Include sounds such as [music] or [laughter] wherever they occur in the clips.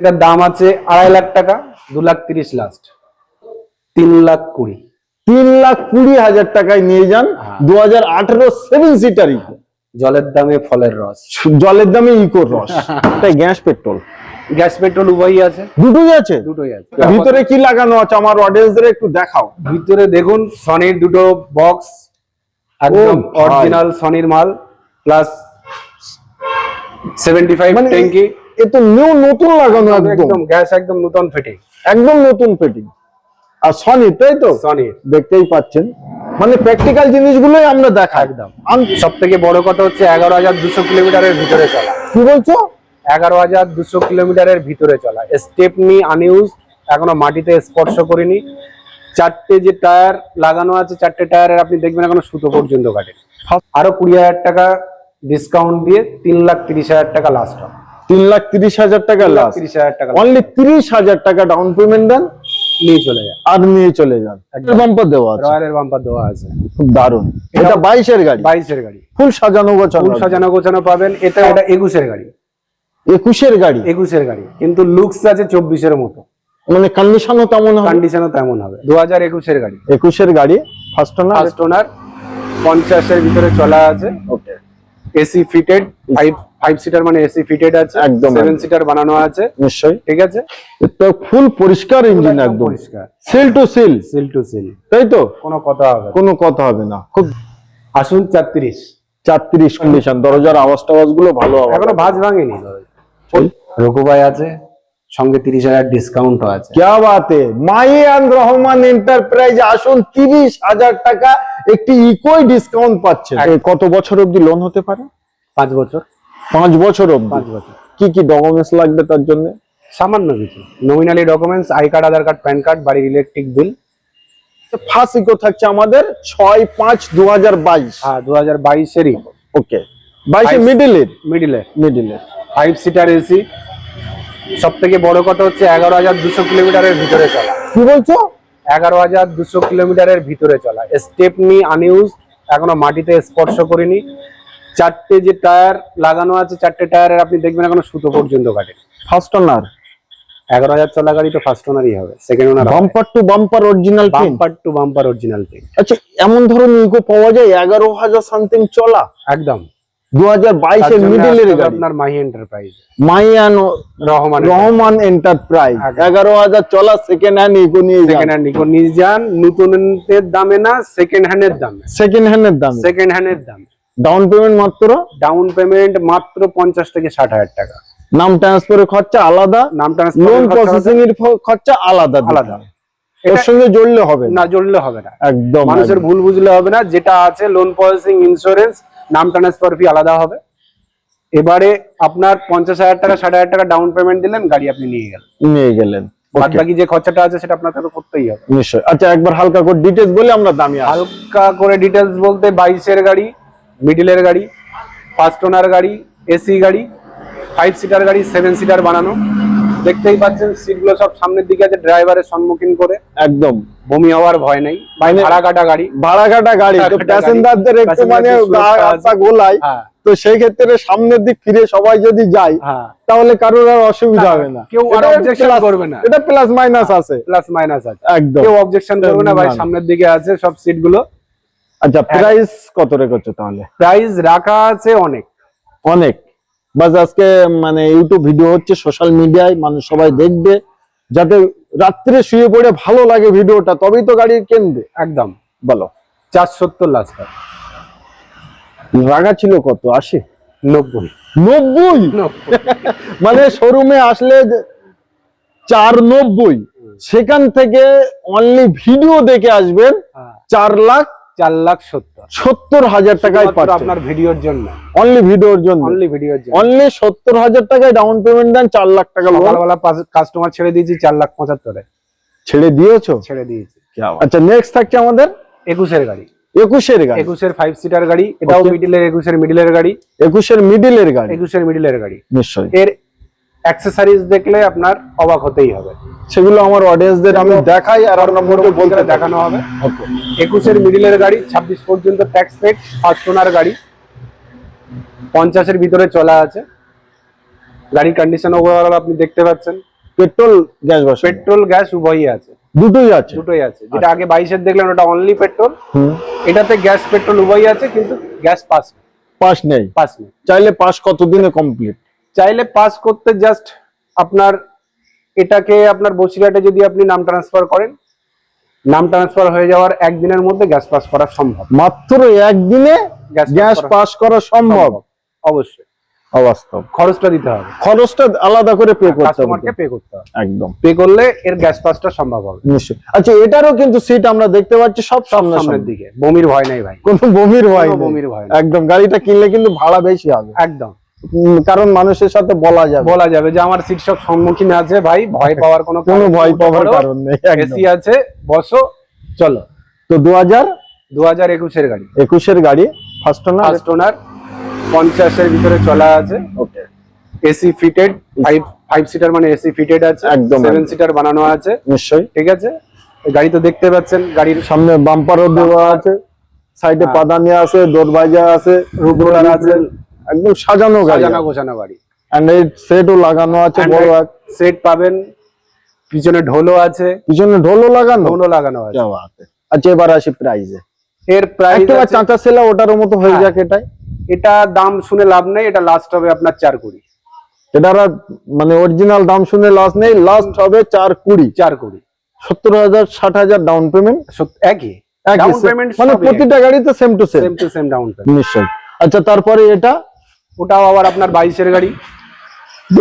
এটার দাম আছে আড়াই লাখ টাকা দু লাখ তিরিশ লাস্ট তিন লাখ কুড়ি। তিন লাখ কুড়ি হাজার টাকায় নিয়ে যান। দু হাজার আঠেরো সেভেন সিটার ইকো জলের দামে ফলের রস। জলের দামে ইকোর রস। [laughs] তাই গ্যাস পেট্রোল। গ্যাস পেট্রোল উভয়ই আছে। দুটোই আছে? দুটোই আছে। ভিতরে কি লাগানো আছে? আমার অডিয়েন্সদের একটু দেখাও। ভিতরে দেখুন সনির দুটো বক্স একদম অরিজিনাল সনির মাল প্লাস সেভেন্টি ফাইভ মানে ট্যাঙ্কি এ তো নিউ নতুন লাগানো একদম গ্যাস একদম নতুন ফিটিং একদম নতুন পেটিং আর সনি তাই তো? সনির দেখতেই পাচ্ছেন। মানে প্র্যাকটিক্যাল জিনিসগুলোই আমরা দেখাই। একদম। সব থেকে বড় কথা হচ্ছে এগারো হাজার দুশো কিলোমিটারের ভিতরে চলা। কি বলছো? এগারো হাজার দুশো কিলোমিটারের ভিতরে চলা। স্টেপনি আনইউজ এখনও মাটিতে স্পর্শ করিনি। চারটে যে টায়ার লাগানো আছে চারটে টায়ারের আপনি দেখবেন এখনও সুতো পর্যন্ত কাটে। আরও কুড়ি হাজার টাকা ডিসকাউন্ট দিয়ে তিন লাখ তিরিশ হাজার টাকা লাস্ট হবে। তিন লাখ তিরিশ হাজার টাকা লাস্ট তিরিশ হাজার টাকা অনলি তিরিশ হাজার টাকা ডাউন পেমেন্ট দেন। নিয়ে চলে যায় আর নিয়ে চলে যান। বাম্পার দেওয়া আছে। রয়্যালের বাম্পার দেওয়া আছে। খুব দারুণ। এটা বাইশের গাড়ি। বাইশের গাড়ি। ফুল সাজানো গোছানো ফুল সাজানো গোছানো পাবেন। এটা এটা একুশের গাড়ি। একুশের গাড়ি? একুশের গাড়ি। কিন্তু লুকস আছে চব্বিশের মতো। মানে কন্ডিশনও তেমন হবে। কন্ডিশনও তেমন হবে। দু হাজার একুশের গাড়ি। একুশের গাড়ি। ফার্স্ট না ফার্স্ট ওনার পঞ্চাশের ভিতরে চলা আছে। Okay AC fitted five seater মানে এসি ফিটেড আছে একদম সেভেন সিটার বানানো আছে নিশ্চয়ই। ঠিক আছে? তো ফুল পরিষ্কার ইঞ্জিন একদম পরিষ্কার। Seal to seal seal to seal তাই তো? কোনো কথা হবে কোনো কথা হবে না। খুব আসুন 34 34 কন্ডিশন দরজার আওয়াজ টাওয়াজগুলো ভালো হবে। এখনও ভাঁজ ভাঙেনি রঘুভাই আছে সঙ্গে তিরিশ হাজার ডিসকাউন্ট আছে। কি বাতে? মাইয়ান রহমান এন্টারপ্রাইজ আসুন তিরিশ হাজার টাকা একটি ইকোই ডিসকাউন্ট পাচ্ছে কত বছর অবধি লোন হতে পারে? পাঁচ বছর। পাঁচ বছর অবধি? পাঁচ বছর। কি কি ডকুমেন্টস লাগবে তার জন্য? সামান্য কিছু। Nominally documents I card Aadhaar card PAN card বাড়ির ইলেকট্রিক বিল ফার্স্ট ইকো থাকছে আমাদের ছয় পাঁচ দু হাজার বাইশ। হ্যাঁ দু হাজার বাইশেরই। ওকে। বাইশে Five- মিডিলের মিডিলে মিডিলের ফাইভ সিটার এসি সব থেকে বড় কথা হচ্ছে এগারো হাজার দুশো কিলোমিটারের ভিতরে চলা। কি বলছো? এগারো হাজার দুশো কিলোমিটারের ভিতরে চলা। স্টেপনি আনইউজ এখনও মাটিতে স্পর্শ করিনি। চারটে যে টায়ার লাগানো আছে চারটে টায়ারের আপনি দেখবেন এখনও সুতো পর্যন্ত কাটে। ফার্স্ট ওনার এগারো হাজার চলা গাড়ি তো ফার্স্ট ওনারই হবে। Second owner bumper to bumper original bumper to bumper original আচ্ছা এমন ধরনের ইকো পাওয়া যায়? এগারো হাজার সামথিং চলা? একদম। দু হাজার তার বাইশের জন্য মিডিলের আসতে গাড়ি। আপনার মাহি এন্টারপ্রাইজ মাইয়ান রহমান রহমান এন্টারপ্রাইজ একদম। এগারো হাজার চলা সেকেন্ড হ্যান্ড ইকো নিয়ে সেকেন্ড হ্যান্ড নিকো নিয়ে যান। নতুনের দামে না সেকেন্ড হ্যান্ডের দামে। সেকেন্ড হ্যান্ডের দাম। সেকেন্ড হ্যান্ডের দামে। ডাউন পেমেন্ট মাত্র? ডাউন পেমেন্ট মাত্র পঞ্চাশ থেকে ষাট হাজার টাকা। নাম ট্রান্সফারের খরচা আলাদা? নাম লোন ট্রান্সফার প্রসেসিং এর খরচা আলাদা আলাদা। সঙ্গে জড়লে হবে না। না জড়লে হবে না। একদম মানুষের ভুল বুঝলে হবে না। যেটা আছে লোন প্রসেসিং ইন্স্যুরেন্স নাম ট্রান্সফার ফি আলাদা হবে। এবারে আপনার পঞ্চাশ হাজার টাকা ষাট হাজার টাকা ডাউন পেমেন্ট দিলেন গাড়ি আপনি নিয়ে গেলেন। নিয়ে গেলেন বাদ বাকি যে খরচাটা আছে সেটা আপনাকে তো করতেই হবে। নিশ্চয় আচ্ছা একবার হালকা করে ডিটেলস বলে আমরা দামি হালকা করে ডিটেলস বলতে বাইশের গাড়ি মিডিলের গাড়ি ফার্স্ট ওনার গাড়ি এসি গাড়ি ফাইভ সিটার গাড়ি সেভেন সিটার বানানো। দেখতেই পাচ্ছেন সিটগুলো সব সামনের দিকে আছে ড্রাইভারের সম্মুখীন করে। একদম। বমি হওয়ার ভয় নেই। ভাড়া কাটা গাড়ি। ভাড়া কাটা গাড়ি তো প্যাসেঞ্জারদের একটু মানে পা গোলায় হ্যাঁ। তো সেই ক্ষেত্রে সামনের দিক ফিরে সবাই যদি যায় হ্যাঁ। তাহলে কারোর আর অসুবিধা হ্যাঁ, হবে না। কেউ আর plus- করবে না। এটা প্লাস মাইনাস আছে। প্লাস মাইনাস আছে। একদম। কেউ অবজেকশন করবে না ভাই। সামনের দিকে আছে সব সিটগুলো আচ্ছা প্রাইস কত রে করছ তাহলে? প্রাইস রাখা আছে অনেক। অনেক? বাস আজকে মানে ইউটিউব ভিডিও হচ্ছে সোশ্যাল মিডিয়ায় মানুষ সবাই দেখবে। যাতে রাত্রে শুয়ে পড়ে ভালো লাগে ভিডিওটা তবেই তো গাড়ি কিনবে। একদম। বলো। চার সত্তর লাস্ট রাগা ছিল কত? আশি? নব্বই। নব্বই? নব্বই। [laughs] মানে শোরুমে আসলে চার নব্বই। সেখান থেকে অনলি ভিডিও দেখে আসবেন হ্যাঁ, চার লাখ চার লাখ সত্তর। সত্তর হাজার টাকায় আপনার ভিডিওর জন্য। অনলি ভিডিওর জন্য। অনলি ভিডিওর জন্য। অনলি সত্তর হাজার টাকায় ডাউন পেমেন্ট দেন চার লাখ টাকা সকালবেলা কাস্টমার ছেড়ে দিয়েছি চার লাখ পঁচাত্তরে। ছেড়ে দিয়েছ? ছেড়ে দিয়েছি। আচ্ছা নেক্সট থাকছে আমাদের? একুশের গাড়ি। একুশের গাড়ি। একুশের ফাইভ সিটার গাড়ি এটাও মিডিলের একুশের মিডিলের গাড়ি। একুশের মিডিলের গাড়ি। একুশের মিডিলের গাড়ি। নিশ্চয়ই। এর অ্যাক্সেসরিজ দেখলে আপনার অবাক হতেই হবে। সেগুলো আমার অডিয়েন্সদের আমি দেখাই আর আপনার বলতে দেখানো হবে। একুশের মিডিলের গাড়ি ছাব্বিশ পর্যন্ত ট্যাক্স পেড ফার্স্ট ওনার গাড়ি। পঞ্চাশের ভিতরে চলা আছে। গাড়ির কন্ডিশন ওভারঅল আপনি দেখতে পাচ্ছেন। পেট্রোল গ্যাস বসানো। পেট্রোল গ্যাস উভয়ই আছে। দুটোই আছে? দুটোই আছে। যেটা আগে বাইশের দেখলেন ওটা অনলি পেট্রোল এটাতে গ্যাস পেট্রোল উভয়ই আছে কিন্তু গ্যাস পাস পাস নেই। পাস নেই। চাইলে পাস কতদিনে কমপ্লিট চাইলে পাস করতে জাস্ট আপনার এটাকে আপনার বসিরহাটে যদি আপনি নাম ট্রান্সফার করেন নাম ট্রান্সফার হয়ে যাওয়ার একদিনের মধ্যে গ্যাস পাস করা সম্ভব। মাত্র একদিনে গ্যাস পাস করা সম্ভব। অবশ্যই। অবাস্তব। খরচটা দিতে হবে। খরচটা আলাদা করে পে করতে হবে। পে করতে হবে। একদম। পে করলে এর গ্যাস পাসটা সম্ভব হবে। নিশ্চয়ই। আচ্ছা এটারও কিন্তু সিট আমরা দেখতে পাচ্ছি সব সামনে সামনের দিকে। বমির ভয় নাই ভাই। কোনো বমির ভয় বমির ভয় একদম গাড়িটা কিনলে কিন্তু ভাড়া বেশি হবে। একদম। কারণ মানুষের সাথে বলা যাবে। বলা যাবে যে আমার সিট সব সম্মুখীন আছে ভাই ভয় পাওয়ার কোনো কোনো ভয় পাওয়ার কারণ নেই এসি আছে বসো চলো। তো দু হাজার? দু হাজার একুশের গাড়ি। একুশের গাড়ি ফার্স্ট ওনার ফার্স্ট ওনার পঞ্চাশের ভিতরে চলা আছে। Okay AC fitted five five seater মানে এসি ফিটেড আছে। একদম, সেভেন সিটার বানানো আছে। নিশ্চয়ই। ঠিক আছে? গাড়ি তো দেখতে পাচ্ছেন গাড়ির সামনে বাম্পারও দেওয়া আছে। সাইডে হ্যাঁ। পাদানি আছে দরবাজা আছে রোলার আছে। একদম সাজানো গাড়ি। সাজানো গোছানো গাড়ি। অ্যান্ড্রয়েড সেটও লাগানো আছে বড় এক। সেট পাবেন পিছনে ঢোলও আছে। পিছনে ঢোলও লাগানো? ঢোলও লাগানো আছে। আচ্ছা এবার আসি প্রাইজে এর প্রাইস একেবারে চাঁচা সেলা ওটার মতো হয়ে হ্যাঁ। যাক এটাই। এটা দাম শুনে লাভ নেই এটা লাস্ট হবে আপনার চার কুড়ি। এটার আর মানে অরিজিনাল দাম শুনে লাস্ট নেই লাস্ট হবে চার কুড়ি। চার কুড়ি। সত্তর হাজার ষাট হাজার ডাউন পেমেন্ট একই। ডাউন পেমেন্ট মানে প্রতিটা গাড়িতে same to same same to same down payment নিশ্চয় আচ্ছা তারপরে এটা? ওটাও আবার আপনার বাইশের গাড়ি।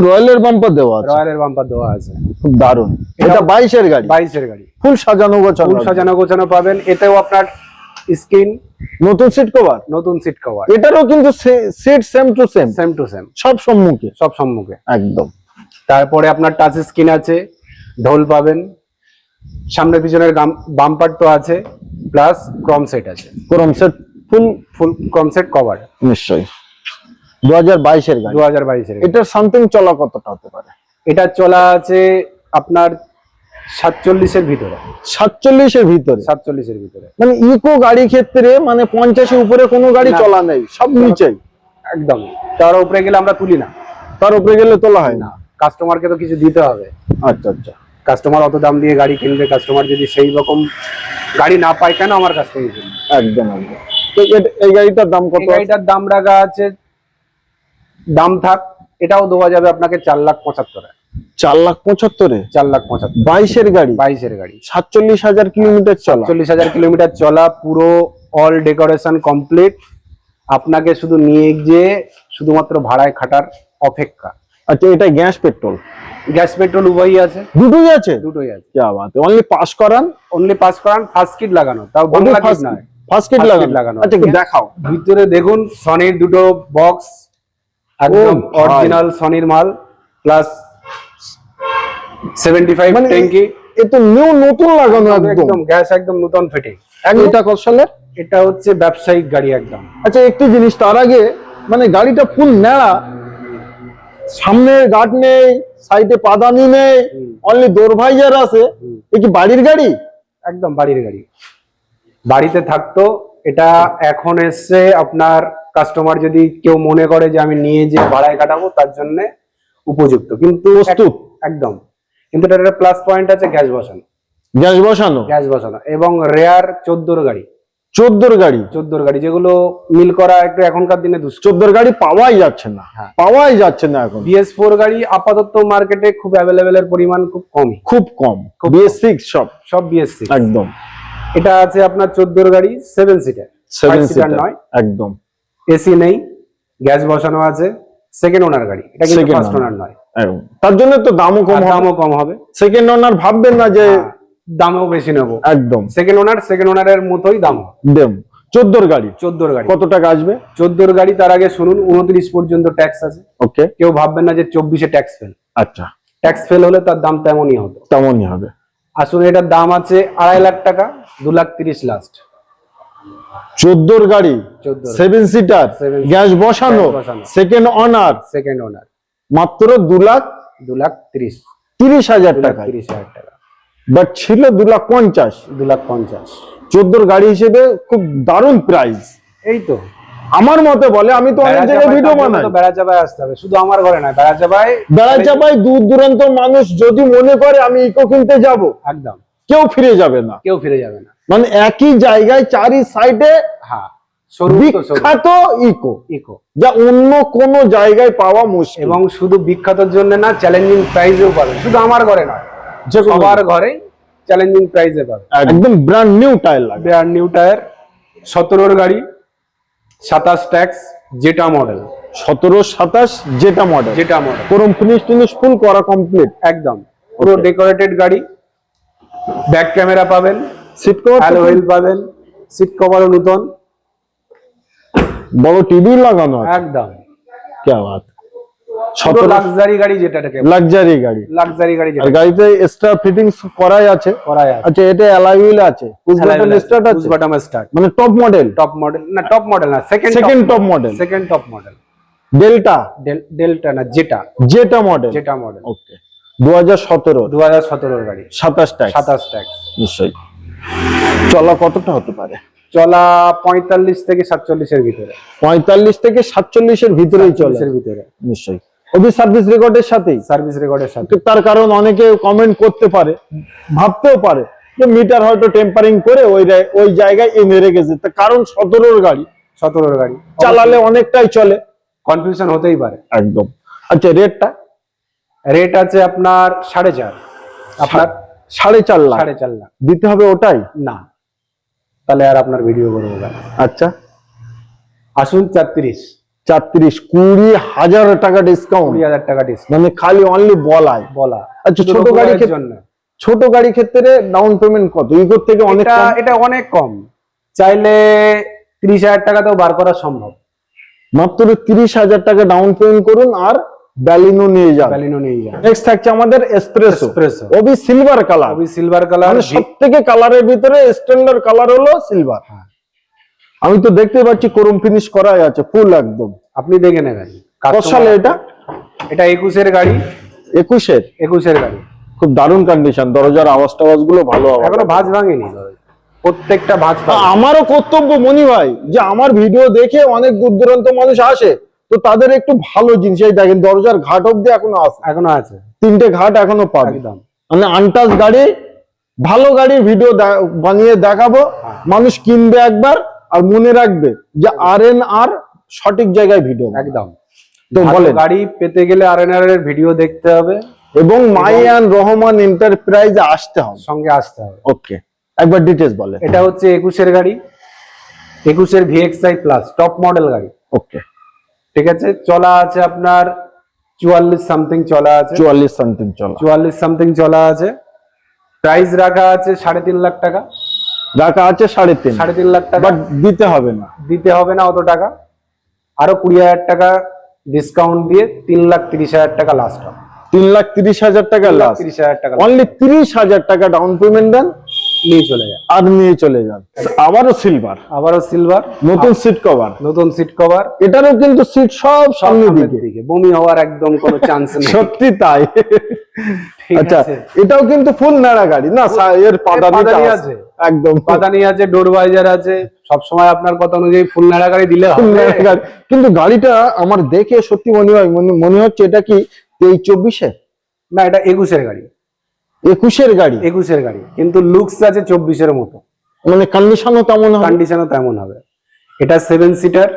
রয়্যালের বাম্পার দেওয়া আছে। রয়্যালের বাম্পার দেওয়া আছে। খুব দারুণ। এটা বাইশের গাড়ি। বাইশের গাড়ি। ফুল সাজানো গোছানো ফুল সাজানো গোছানো পাবেন। এতেও আপনার স্ক্রিন নতুন সিট কভার নতুন সিট কভার এটারও কিন্তু seat same to same same to same সব সম্মুখে? সব সম্মুখে। একদম। তারপরে আপনার টাচ স্ক্রিন আছে। ঢোল পাবেন। সামনে পিছনের বাম্পার তো আছে। প্লাস ক্রম সেট আছে। ক্রম সেট ফুল ফুল ক্রম সেট কভার নিশ্চয়ই। দু হাজার বাইশের গাড়ি। দু হাজার বাইশের এটার সামথিং চলা কতটা হতে পারে? এটা চলা আছে আপনার সাতচল্লিশের ভিতরে। সাতচল্লিশের ভিতরে? সাতচল্লিশের ভিতরে। মানে ইকো গাড়ি ক্ষেত্রে মানে পঞ্চাশের উপরে কোনো গাড়ি। চলা নেই সব নিচেই। একদম। তার উপরে গেলে আমরা তুলি না। তার উপরে গেলে তোলা হয় না। কাস্টমারকে তো কিছু দিতে হবে। আচ্ছা আচ্ছা। কাস্টমার অত দাম দিয়ে গাড়ি কিনবে কাস্টমার যদি সেই রকম গাড়ি না পায় কেন আমার কাছ থেকে কিনবে? একদম একদম। তো এই গাড়িটার দাম কত গাড়িটার দাম রাখা আছে দাম থাক এটাও দেওয়া যাবে আপনাকে চার লাখ পঁচাত্তরে চার লাখ পঁচাত্তরে? চার লাখ পঁচাত্তর। বাইশের গাড়ি? বাইশের গাড়ি। সাতচল্লিশ হাজার কিলোমিটার চলা। চল্লিশ হাজার কিলোমিটার চলা পুরো অল ডেকোরেশন কমপ্লিট আপনাকে শুধু নিয়ে গিয়ে শুধুমাত্র ভাড়ায় খাটার অপেক্ষা। আচ্ছা এটা গ্যাস পেট্রোল? গ্যাস পেট্রোল উভয়ই আছে। দুটোই আছে? দুটোই আছে। যা বাত অনলি পাস করান? অনলি পাস করান ফার্স্ট কিট লাগানো। তাও বাংলা কিট নয়। ফার্স্ট কিট লাগানো। লাগানো। আচ্ছা দেখাও ভিতরে দেখুন সনির দুটো বক্স একদম। অরিজিনাল সনির মাল প্লাস সেভেন্টি ফাইভ মানে ট্যাঙ্কি এ তো নিউ নতুন লাগানো একদম গ্যাস একদম নতুন ফিটিং এটা কত সালের? এটা হচ্ছে ব্যবসায়িক গাড়ি একদম। আচ্ছা একটি জিনিস তার আগে মানে গাড়িটা ফুল নেড়া সামনে গার্ড নেই সাইডে পাদানি নেই অনলি দোরভাইজার আছে। এ কি বাড়ির গাড়ি? একদম বাড়ির গাড়ি। বাড়িতে থাকতো এটা এখন এসছে আপনার কাস্টমার যদি কেউ মনে করে যে আমি নিয়ে যে ভাড়ায় কাটাবো তার জন্য উপযুক্ত। কিন্তু প্রস্তুত। একদম। কিন্তু একটা প্লাস পয়েন্ট আছে গ্যাস বসানো। গ্যাস বসানো? গ্যাস বসানো। এবং রেয়ার চোদ্দোর গাড়ি। চোদ্দোর গাড়ি? চোদ্দোর গাড়ি যেগুলো মিল করা একটু এখনকার দিনে চোদ্দোর গাড়ি পাওয়াই যাচ্ছে না। হ্যাঁ। পাওয়াই যাচ্ছে না এখন। বিএস ফোর গাড়ি আপাতত মার্কেটে খুব অ্যাভেলেবেল এর পরিমাণ খুব কমই। খুব কম। বিএস সিক্স সব। সব বিএস সিক্স একদম। এটা আছে আপনার চোদ্দোর গাড়ি সেভেন সিটার সেভেন সিটার নয়। একদম। এসি নেই গ্যাস বসানো আছে সেকেন্ড ওনার গাড়ি। এটা কিন্তু ফার্স্ট ওনার নয়। তার জন্য তো দামও কম হবে। দামও কম হবে। সেকেন্ড ওনার ভাববেন না যে হ্যাঁ, দামও বেশি নেব। একদম। সেকেন্ড ওনার সেকেন্ড ওনারের মতোই দাম দেম চোদ্দোর গাড়ি। চোদ্দোর গাড়ি। কত টাকা আসবে? চোদ্দোর গাড়ি তার আগে শুনুন উনত্রিশ পর্যন্ত ট্যাক্স আছে। ওকে কেউ ভাববেন না যে চব্বিশে ট্যাক্স ফেল আচ্ছা। ট্যাক্স ফেল হলে তার দাম তেমনই হতো তেমনই হবে। আসলে এটার দাম আছে আড়াই লাখ টাকা দু লাখ তিরিশ লাস্ট চোদ্দোর গাড়ি সেভেন সিটার গ্যাস বসানো সেকেন্ড অনার সেকেন্ড ওনার মাত্র দু লাখ দু লাখ তিরিশ। তিরিশ হাজার টাকা। তিরিশ হাজার টাকা। বাট ছিল দু লাখ পঞ্চাশ। দু লাখ পঞ্চাশ। চোদ্দোর গাড়ি হিসেবে খুব দারুণ প্রাইস এই তো। আমার মতে বলে আমি তো অনেক জায়গায় ভিডিও বানাই। বেড়া চাপায় আসতে হবে শুধু আমার ঘরে নয় বেড়া চাপায় বেড়া চাপাই দূর দূরান্ত মানুষ যদি মনে করে আমি ইকো কিনতে যাব একদম। কেউ ফিরে যাবে না। কেউ ফিরে যাবে না। মানে একই জায়গায় চারি সাইডে হ্যাঁ বিখ্যাত ইকো ইকো যা অন্য কোন জায়গায় পাওয়া মুশকিল। এবং শুধু বিখ্যাতর জন্য না চ্যালেঞ্জিং প্রাইজেও পাবে। শুধু আমার ঘরে নয় যে সবার ঘরে চ্যালেঞ্জিং প্রাইজে পাবে। একদম ব্র্যান্ড নিউ টায়ার লাগে বেয়ার নিউ টায়ার সতেরোর গাড়ি সাতাশ ট্যাক্স যেটা মডেল সতেরো সাতাশ যেটা মডেল যেটা মডেল কোরম ফিনিশ টিনিশ ফুল করা কমপ্লিট একদম। পুরো ডেকোরেটেড গাড়ি। ব্যাক ক্যামেরা পাবেন। সিট কভার হ্যালো হুইল পাবেন সিট কভারও নতুন। বড় টিভি লাগানো একদম। কে বাত? পুরো লাক্সারি গাড়ি যেটাকে লাক্সারি গাড়ি। লাক্সারি গাড়ি আর গাড়িতে এক্সট্রা ফিটিংস করাই আছে। করাই আছে। আচ্ছা এটা অ্যালয় হুইল আছে? পুশ বাটন স্টার্ট আছে বাটাম স্টার্ট মানে top model top model no top model না second second top model second top model delta delta না যেটা যেটা মডেল যেটা মডেল ওকে দু হাজার সতেরো। দু হাজার গাড়ি। সাতাশ টাকা সাতাশ ট্যাক্স নিশ্চয়ই। চলা কতটা হতে পারে? চলা পঁয়তাল্লিশ থেকে সাতচল্লিশের ভিতরে। পঁয়তাল্লিশ থেকে সাতচল্লিশের ভিতরেই চলে। ভিতরে। নিশ্চয়ই। সার্ভিস রেকর্ডের সাথেই? সার্ভিস রেকর্ডের সাথে। তার কারণ অনেকে কমেন্ট করতে পারে ভাবতেও পারে যে মিটার হয়তো টেম্পারিং করে ওই ওই জায়গায় এনে রেখেছে তার কারণ সতেরোর গাড়ি। সতেরোর গাড়ি। চালালে অনেকটাই চলে। কনফিউশন হতেই পারে। একদম। আচ্ছা রেটটা রেট আছে আপনার সাড়ে চার। আপনার সাড়ে চার লাখ। সাড়ে চার লাখ। দিতে হবে ওটাই? না। তাহলে আর আপনার ভিডিও করব না। আচ্ছা। আসুন চারত্রিশ চারত্রিশ কুড়ি হাজার টাকা ডিসকাউন্ট কুড়ি হাজার টাকা ডিসকাউন্ট মানে খালি অনলি বলায়। বলা। আচ্ছা ছোট গাড়ি জন্য। ছোট গাড়ি ক্ষেত্রে ডাউন পেমেন্ট কত? ইগোর থেকে অনেক এটা এটা অনেক কম। চাইলে তিরিশ হাজার টাকাতেও বার করা সম্ভব। মাত্র তিরিশ হাজার টাকা ডাউন পেমেন্ট করুন আর ব্যালিনো নিয়ে যান। ব্যালিনো নিয়ে যান। নেক্সট থাকছে আমাদের এসপ্রেসো। ওবি সিলভার কালার ওই সিলভার কালার মানে সব থেকে কালারের ভিতরে স্ট্যান্ডার্ড কালার হলো সিলভার হ্যাঁ। আমি তো দেখতে পাচ্ছি করম ফিনিশ করাই আছে ফুল একদম। আপনি দেখে নেবেন। কত সালে এটা? এটা একুশের গাড়ি। একুশের? একুশের গাড়ি। খুব দারুণ কন্ডিশন দরজার আওয়াজ টাওয়াজগুলো ভালো আওয়াজ এখনও ভাঁজ ভাঙেনি। প্রত্যেকটা ভাঁজ আমারও কর্তব্য মনি ভাই যে আমার ভিডিও দেখে অনেক দূর দূরান্ত মানুষ আসে। তো তাদের একটু ভালো জিনিস এই দেখেন দরজার ঘাট অব্দি এখনও আছে। এখনও আছে। তিনটে ঘাট এখনও পাবে। মানে আনটাচ গাড়ি ভালো গাড়ির ভিডিও বানিয়ে দেখাবো। হ্যাঁ। মানুষ কিনবে একবার আর মনে রাখবে যে আর এন আর সঠিক জায়গায় ভিডিও একদম। তো বলে গাড়ি পেতে গেলে আর এন আর এর ভিডিও দেখতে হবে। এবং মাইয়ান রহমান এন্টারপ্রাইজ আসতে হবে। সঙ্গে আসতে হবে। ওকে একবার ডিটেলস বলে এটা হচ্ছে একুশের গাড়ি। একুশের ভিএক্সআই প্লাস টপ মডেল গাড়ি। ওকে। ঠিক আছে? চলা আছে আপনার চুয়াল্লিশ সামথিং চলা আছে। চুয়াল্লিশ সামথিং চলা। চুয়াল্লিশ সামথিং চলা আছে। প্রাইস রাখা আছে সাড়ে তিন লাখ টাকা। রাখা আছে সাড়ে তিন। সাড়ে তিন লাখ টাকা। দিতে হবে না। দিতে হবে না অত টাকা। আরও কুড়ি হাজার টাকা ডিসকাউন্ট দিয়ে তিন লাখ তিরিশ হাজার টাকা লাস্ট হবে। তিন লাখ তিরিশ হাজার টাকা লাস্ট তিরিশ হাজার টাকা অনলি তিরিশ হাজার টাকা ডাউন পেমেন্ট দেন। নিয়ে চলে যায় আর নিয়ে চলে যান। আবারও সিলভার আবারও সিলভার নতুন সিট কভার নতুন সিট কভার এটারও কিন্তু সিট সব সামনের দিকে। বমি হওয়ার একদম কোনো চান্স নেই। সত্যি তাই। আচ্ছা এটাও কিন্তু ফুল নাড়া গাড়ি। না এর পাদানি আছে। একদম পাদানি আছে ডোর বাইজার আছে। সব সময় আপনার কথা অনুযায়ী ফুল নাড়া গাড়ি দিলে। কিন্তু গাড়িটা আমার দেখে সত্যি মনে হয় মনে- মনে হচ্ছে এটা কি তেইশ চব্বিশে? না এটা একুশের গাড়ি। একুশের গাড়ি? একুশের গাড়ি। কিন্তু লুকস আছে চব্বিশের মতো। মানে কন্ডিশনও তেমন হবে? কন্ডিশনও তেমন হবে। এটা seven seater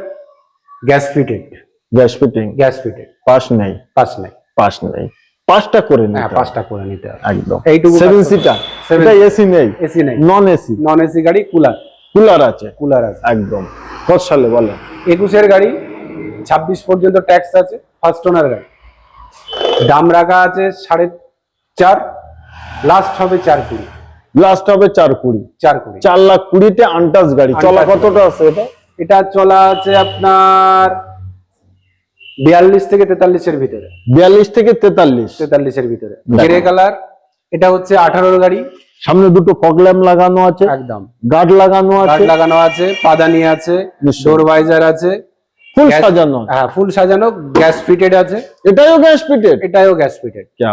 gas fitted gas fitting gas fitted pass নেই? পাঁচ নাই। পাস নেই। পাঁচটা করে হ্যাঁ নিতে হবে। পাঁচটা করে নিতে হবে। একদম। এইটুকু সেভেন সিটার এটা এসি নেই। এসি নেই। নন এসি নন এসি গাড়ি কুলার কুলার আছে। কুলার আছে। একদম। কত সালে বলেন একুশের গাড়ি ছাব্বিশ পর্যন্ত ট্যাক্স আছে। ফার্স্ট ওনার গাড়ি। দাম রাখা আছে সাড়ে চার লাস্ট হবে চার কুড়ি। লাস্ট হবে চার কুড়ি। চার কুড়ি। চার লাখ কুড়িতে আনটাস গাড়ি। চলা কতটা আছে এটা? এটা চলা আছে আপনার বিয়াল্লিশ থেকে তেতাল্লিশের ভিতরে। বিয়াল্লিশ থেকে তেতাল্লিশ। তেতাল্লিশের ভিতরে। গ্রে কালার এটা হচ্ছে আঠারোর গাড়ি। সামনে দুটো ফগল্যাম্প লাগানো আছে। একদম। গার্ড লাগানো আছে। লাগানো আছে পাদানি আছে নিশ্চয়ই। ডোর ভাইজার আছে। ফুল সাজানো হ্যাঁ ফুল সাজানো গ্যাস ফিটেড আছে। এটাও গ্যাস ফিটেড এটাও গ্যাস ফিটেড কে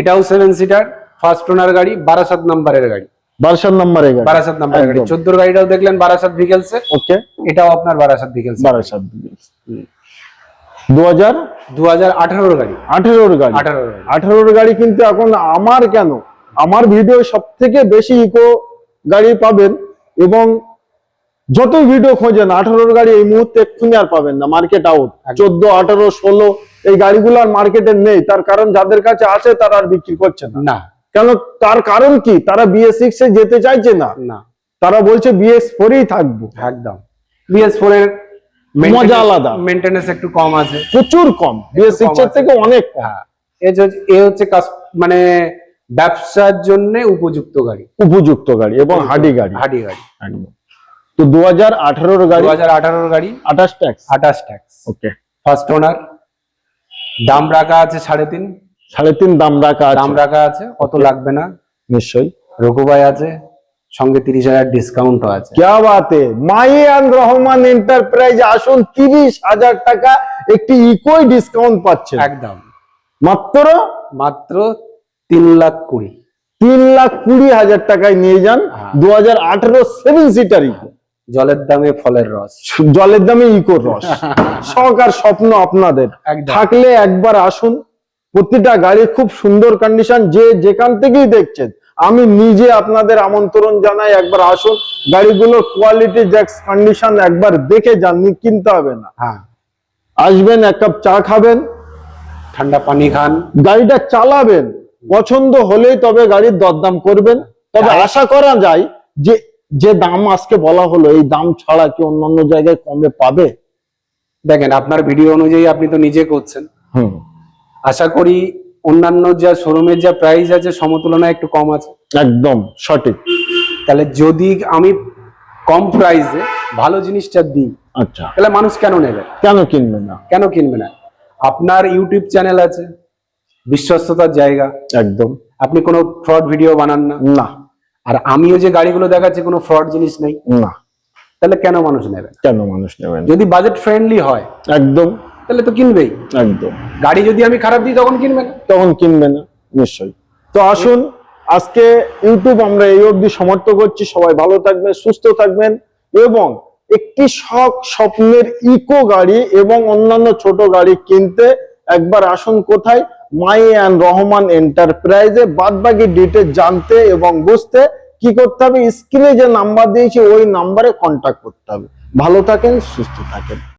এটাও সেভেন সিটার ফার্স্ট ওনার গাড়ি বারাসাত নাম্বারের গাড়ি। বারাসাত নাম্বারে গাড়ি। বারাসাত নাম্বার গাড়ি। চোদ্দোর গাড়িটাও দেখলেন বারাসাত ভিকেলস ওকে। এটাও আপনার বারাসাত ভিকেলস বারাসাত দু হাজার দু হাজার আঠারোর গাড়ি। আঠেরোর গাড়ি। আঠারোর গাড়ি। আঠারোর গাড়ি কিন্তু এখন আমার কেন? আমার ভিডিও সব থেকে বেশি ইকো গাড়ি পাবেন এবং যত ভিডিও খোঁজেন আঠারোর গাড়ি এই মুহূর্তে এক্ষুনি আর পাবেন না মার্কেট আউট চোদ্দ আঠারো ষোলো এই গাড়িগুলো আর মার্কেটে নেই। তার কারণ যাদের কাছে আছে তারা আর বিক্রি করছে না। না। কেন? তার কারণ কি? তারা বিএস সিক্স এ যেতে চাইছে না। না। তারা বলছে বিএস ফোরেই থাকব। একদম। বিএস ফোর এর মজা আলাদা। মেনটেনেন্স একটু কম আছে। প্রচুর কম। বিএস সিক্স এর থেকে অনেক হ্যাঁ। এ হচ্ছে মানে ব্যবসার জন্য উপযুক্ত গাড়ি। উপযুক্ত গাড়ি এবং হাডি গাড়ি। হাডি গাড়ি। একদম। তো দু হাজার আঠারোর গাড়ি দু হাজার আঠারোর গাড়ি। আঠাশ ট্যাক্স আঠাশ ট্যাক্স ওকে ফার্স্ট ওনার দাম রাখা আছে সাড়ে তিন। সাড়ে তিন দাম রাখা দাম রাখা আছে কত লাগবে না। নিশ্চয়ই। রঘুভাই আছে সঙ্গে তিরিশ হাজার ডিসকাউন্ট আছে। ক্যা বাতে? মাইয়ান রহমান এন্টারপ্রাইজ আসুন তিরিশ হাজার টাকা একটি ইকোই ডিসকাউন্ট পাচ্ছে একদম। মাত্র? মাত্র তিন লাখ কুড়ি। তিন লাখ কুড়ি হাজার টাকায় নিয়ে যান হ্যাঁ। দু হাজার আঠেরো সেভেন সিটার ইকো। জলের দামে ফলের রস। জলের দামে ইকোর রস। [laughs] শখ আর স্বপ্ন আপনাদের। থাকলে একবার আসুন প্রতিটা গাড়ি খুব সুন্দর কন্ডিশন যে যেখান থেকেই দেখছেন আমি নিজে আপনাদের আমন্ত্রণ জানাই একবার আসুন গাড়িগুলোর কোয়ালিটি জ্যাক্স কন্ডিশন একবার দেখে যান কিনতে হবে না। হ্যাঁ। আসবেন এক কাপ চা খাবেন। ঠান্ডা পানি খান। গাড়িটা চালাবেন পছন্দ হলেই তবে গাড়ির দরদাম করবেন। তবে আশা করা যায় যে যে দাম আজকে বলা হলো এই দাম ছাড়া কি অন্যান্য জায়গায় কমে পাবে? দেখেন আপনার ভিডিও অনুযায়ী আপনি তো নিজে করছেন। হুম। আশা করি অন্যান্য যা শোরুমের যা প্রাইস আছে সমতুলনায় একটু কম আছে। একদম সঠিক। তাহলে যদি আমি কম প্রাইসে ভালো জিনিসটা দিই আচ্ছা। তাহলে মানুষ কেন নেবে? কেন কিনবে না? কেন কিনবে না? আপনার ইউটিউব চ্যানেল আছে বিশ্বস্ততার জায়গা। একদম। আপনি কোনো ফ্রড ভিডিও বানান না। না। আর আমিও যে গাড়িগুলো দেখাচ্ছি কোনো ফ্রড জিনিস নেই। না। তাহলে কেন মানুষ নেবে? কেন মানুষ নেবেন যদি বাজেট ফ্রেন্ডলি হয় একদম। তাহলে তো কিনবেই। একদম। গাড়ি যদি আমি খারাপ দিই তখন কিনবে না? তখন কিনবে না নিশ্চয়ই। তো আসুন আজকে ইউটিউব আমরা এই অবধি সমর্থ করছি। সবাই ভালো থাকবেন সুস্থ থাকবেন এবং একটি শখ স্বপ্নের ইকো গাড়ি এবং অন্যান্য ছোট গাড়ি কিনতে একবার আসুন কোথায়? মাই অ্যান্ড রহমান এন্টারপ্রাইজে বাদ বাকি ডিটেল জানতে এবং বুঝতে কি করতে হবে? স্ক্রিনে যে নাম্বার দিয়েছি ওই নাম্বারে কন্ট্যাক্ট করতে হবে। ভালো থাকেন সুস্থ থাকেন।